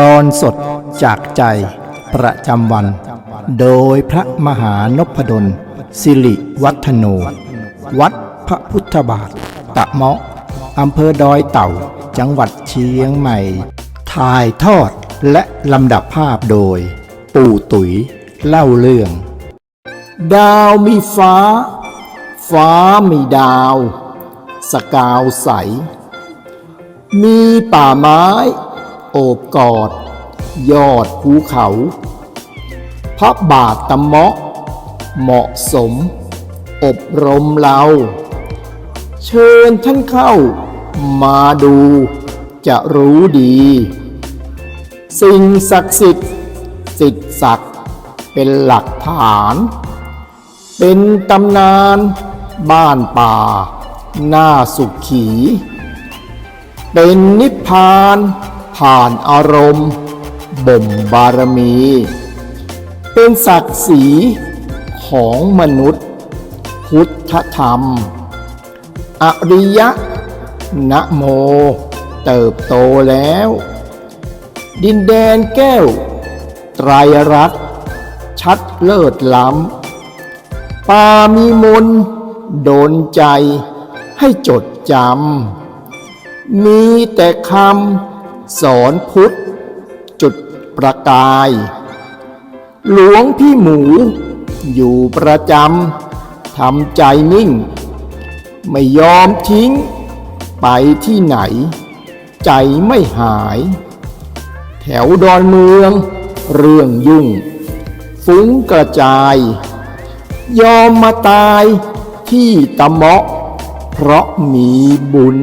ตอนสดจากใจประจำวัน โดยพระมหานพดล สิริวัฒโน วัดพระพุทธบาท ตะเมาะอำเภอดอยเต่า จังหวัดเชียงใหม่ ถ่ายทอดและลำดับภาพโดย ปู่ตุ๋ยเล่าเรื่อง ดาวมีฟ้า ฟ้ามีดาว สกาวใส มีป่าไม้ โอบกอด ยอดภูเขา พระบาทตะเมาะ เหมาะสม อบรมเรา เชิญท่านเข้า มาดูจะรู้ดี สิ่งศักดิ์สิทธิ์สิทธิ์ศักดิ์เป็นหลักฐาน เป็นตำนานบ้านป่า หน้าสุขขีเป็นนิพพาน ผ่านอารมณ์บ่มบารมี เป็นศักดิ์ศรีของมนุษย์ พุทธธรรม อริยะนะโม เติบโตแล้ว ดินแดนแก้ว ไตรรัตน์ชัดเลิศล้ำป่ามีมนโดนใจให้จดจำมีแต่คำ สอนพุทธ จุดประกาย หลวงพี่หมู อยู่ประจำทำใจนิ่ง ไม่ยอมทิ้ง ไปที่ไหน ใจไม่หาย แถวดอนเมือง เรื่องยุ่ง ฟุ้งกระจาย ยอมมาตายที่ตะเมาะ เพราะมีบุญ